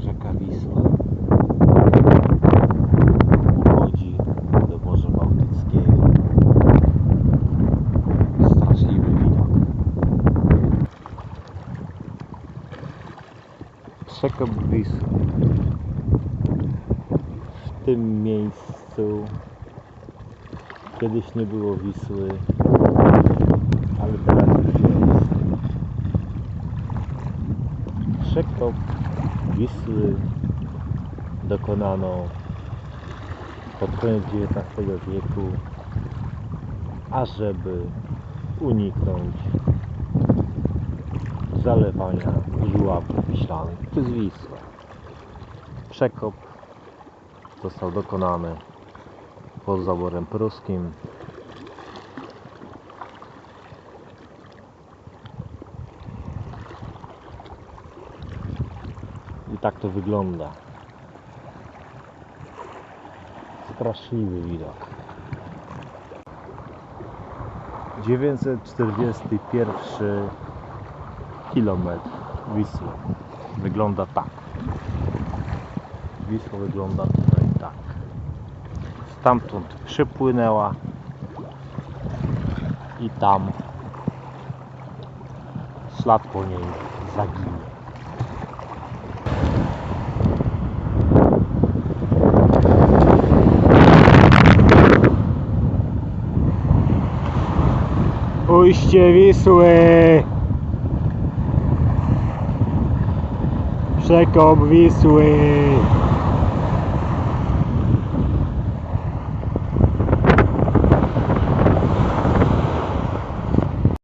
Rzeka Wisła uchodzi do Morza Bałtyckiego. Straszliwy widok. Przekop Wisły. W tym miejscu kiedyś nie było Wisły, Przekop Wisły dokonano pod koniec XIX wieku, ażeby uniknąć zalewania żuławów wiślanych przez Wisłę. Przekop został dokonany pod zaborem pruskim tak to wygląda. Straszliwy widok. 941 kilometr Wisły. Wygląda tak. Wisła wygląda tutaj tak. Stamtąd przypłynęła i tam ślad po niej zaginie. Ujście Wisły! Przekop Wisły!